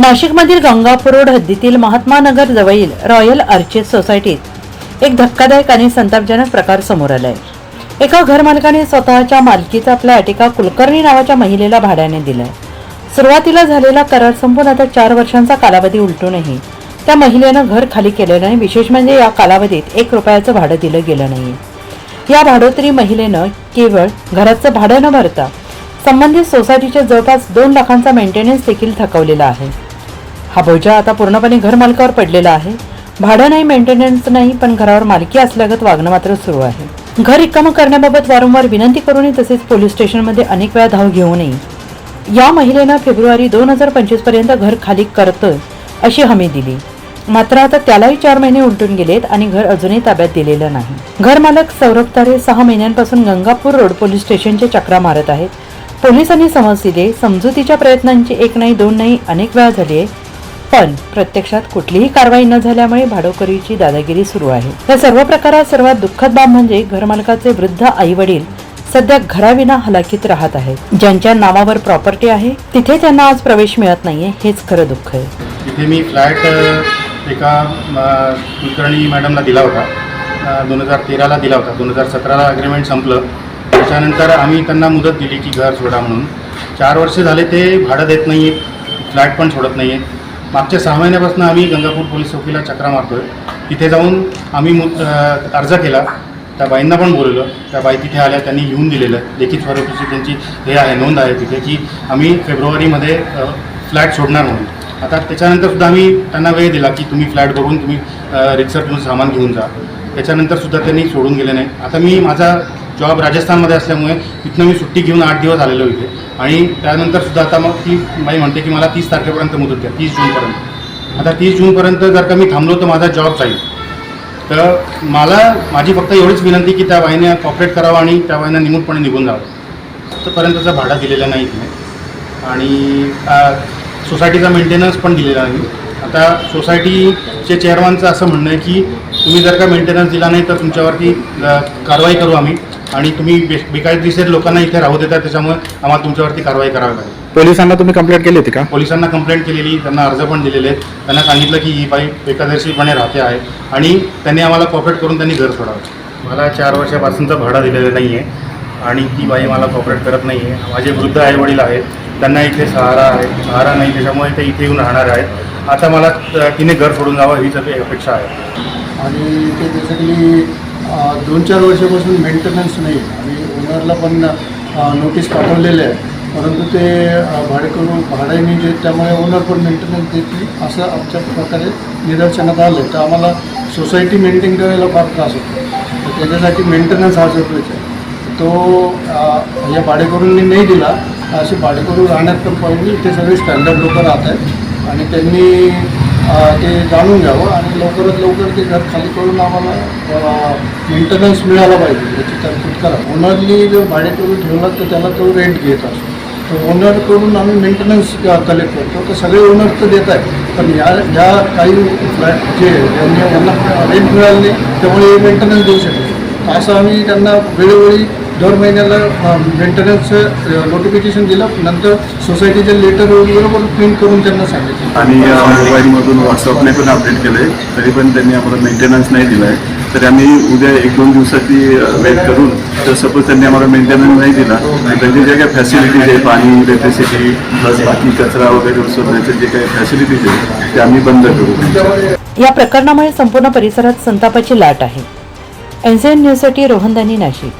नाशिकमधील गंगापूर रोड हद्दीतील महात्मा नगर जवळील रॉयल आर्चेस सोसायटीत एक धक्कादायक आणि संतापजनक प्रकार समोर आलाय. एका घरमालकाने स्वतःच्या मालकीचा आपला अटिका कुलकर्णी नावाच्या महिलेला भाड्याने दिलाय. सुरुवातीला झालेला करार संपून आता चार वर्षांचा कालावधी उलटूनही त्या महिलेनं घर खाली केलं नाही विशेष म्हणजे या कालावधीत एक रुपयाचं भाडं दिलं गेलं नाही. या भाडोत्री महिलेनं केवळ घराचं भाडं न भरता संबंधित सोसायटीच्या जवळपास दोन लाखांचा मेंटेनन्स देखील थकवलेला आहे. हा बोजा आता पूर्णपणे घरमालकावर पडलेला आहे. भाडं नाही मेंटेनन्स नाही पण घरावर मालकी असल्यागत वागणं मात्र सुरू आहे. घर रिकामं करण्याबाबत वारंवार विनंती करूनही तसेच पोलीस स्टेशनमध्ये अनेक वेळा धाव घेऊनही या महिलेनं फेब्रुवारी दोन हजार पंचवीसपर्यंत घर खाली करतं अशी हमी दिली. मात्र आता त्यालाही चार महिने उलटून गेलेत आणि घर अजूनही ताब्यात दिलेलं नाही. घर मालक सौरभ तारे सहा महिन्यांपासून गंगापूर रोड पोलीस स्टेशनचे चक्रा मारत आहेत. पोलिसांनी समज दिले समजुतीच्या प्रयत्नांची एक नाही दोन नाही अनेक वेळा झाली आहे पण प्रत्यक्षात कुठलीही कारवाई न झाल्यामुळे भाडोकरीची दादागिरी सुरू आहे. या सर्व प्रकारात सर्वात दुःखद बाब म्हणजे घरमालकाचे वृद्ध आई वडील सध्या घराविना हलाखीत राहत आहेत. ज्यांच्या नावावर प्रॉपर्टी आहे तिथे त्यांना आज प्रवेश मिळत नाहीये हेच खरं दुःख आहे. तिथे मी फ्लॅट एका कुलकर्णी मॅडमला दिला होता. दोन हजार तेराला दिला होता. दोन हजार सतराला अग्रीमेंट संपलं. त्याच्यानंतर आम्ही त्यांना मुदत दिली की घर सोडा म्हणून. चार वर्ष झाले ते भाडं देत नाही आहेत फ्लॅट पण सोडत नाही आहेत मागच्या सहा महिन्यापासून आम्ही गंगापूर पोलीस चौकीला चक्रा मारतो आहे तिथे जाऊन आम्ही मु अर्ज केला. त्या बाईंना पण बोलवलं. त्या बाई तिथे आल्या त्यांनी लिहून दिलेलं. लिखित स्वरूपाची त्यांची हे आहे नोंद आहे तिथे की आम्ही फेब्रुवारीमध्ये फ्लॅट सोडणार म्हणून. आता त्याच्यानंतर सुद्धा आम्ही त्यांना वेळ दिला की तुम्ही फ्लॅट बघून तुम्ही रिक्सर तुम्ही सामान घेऊन जा. त्याच्यानंतरसुद्धा त्यांनी सोडून गेले नाही. आता मी माझा जॉब राजस्थानमध्ये असल्यामुळे तिथनं मी सुट्टी घेऊन आठ दिवस आलेलो इथे. आणि त्यानंतर सुद्धा आता मग ती बाई म्हणते की मला तीस तारखेपर्यंत मुदत द्या तीस जूनपर्यंत. आता तीस जूनपर्यंत जर का मी थांबलो तर माझा जॉब जाईल. तर मला माझी फक्त एवढीच विनंती की त्या बाईने कॉपरेट करावं आणि त्या बाईनं निमूटपणे निघून जावं. आतापर्यंतचा भाडा दिलेला नाही तिने. आणि सोसायटीचा मेंटेनन्स पण दिलेला नाही. आता सोसायटीचे चेअरमनचं असं म्हणणं आहे की तुम्ही जर का मेंटेनन्स दिला नाही तर तुमच्यावरती कारवाई करू आम्ही. आणि तुम्ही बे बेकायदेशीर लोकांना इथे राहू देता त्याच्यामुळे आम्हाला तुमच्यावरती कारवाई करावी लागेल. पोलिसांना तुम्ही कंप्लेंट केली होती का? पोलिसांना कंप्लेंट केलेली त्यांना अर्ज पण दिलेले आहेत. त्यांना सांगितलं की ही बाई बेकायदेशीरपणे राहते आहे. आणि त्यांनी आम्हाला कॉपरेट करून त्यांनी घर सोडावं. मला चार वर्षापासूनचा भाडा दिलेला नाही आहे आणि ती बाई मला कॉपरेट करत नाही आहे माझे वृद्ध आई वडील आहेत. त्यांना इथे सहारा आहे. सहारा नाही त्याच्यामुळे ते इथे येऊन राहणार आहेत. आता मला तिने घर सोडून जावं हीच अपेक्षा आहे. आणि ते त्यासाठी दोन चार वर्षापासून मेंटेनन्स नाही. आणि ओनरला पण नोटीस पाठवलेले आहे. परंतु ते भाडेकरून भाडेकरू भाड्याने जे त्यामुळे ओनर पण मेंटेनन्स देत नाही. असं आमच्या प्रकारे निदर्शनात आलं तर आम्हाला सोसायटी मेंटेन करायला फार त्रास होतो. तर त्याच्यासाठी मेंटेनन्स हा जरुरीचा आहे. तो या भाडेकरूंनी नाही दिला. असे भाडेकरू राहण्यात पण पाहिजे ते सगळे स्टँडर्ड लोक राहत आहेत. आणि त्यांनी ते जाणून घ्यावं आणि लवकरात लवकर ते घर खाली करून आम्हाला मेंटेनन्स मिळाला पाहिजे याची तरतूद करा. ओनरनी जर भाडेकरून ठेवला तर त्याला तो रेंट घेत असतो. तर ओनरकडून आम्ही मेंटेनन्स कलेक्ट करतो. तर सगळे ओनर तर देत आहेत. पण या ज्या काही फ्लॅट जे ज्यांनी यांना रेंट मिळाले नाही त्यामुळे हे मेंटेनन्स देऊ शकतो असं आम्ही त्यांना वेळोवेळी दर महिन्याला मेंटेनन्स नोटिफिकेशन दिलं नंतर सोसायटीचे लेटर बरोबर प्रिंट करून त्यांना सांगितलं. आणि मोबाईलमधून व्हॉट्सअपने पण अपडेट केलं आहे तरी पण त्यांनी आम्हाला मेंटेनन्स नाही दिला आहे तर आम्ही उद्या एक दोन दिवसाची वेट करून तर सपोज त्यांनी आम्हाला मेंटेनन्स नाही दिला त्यांचे जे काही फॅसिलिटीज आहे पाणी इलेक्ट्रिसिटी प्लस बाकी कचरा वगैरे उचलण्याचे जे काही फॅसिलिटीज आहे ते आम्ही बंद करू. या प्रकरणामुळे संपूर्ण परिसरात संतापाची लाट आहे. एनसीएन न्यूजसाठी रोहनदानी नाशिक.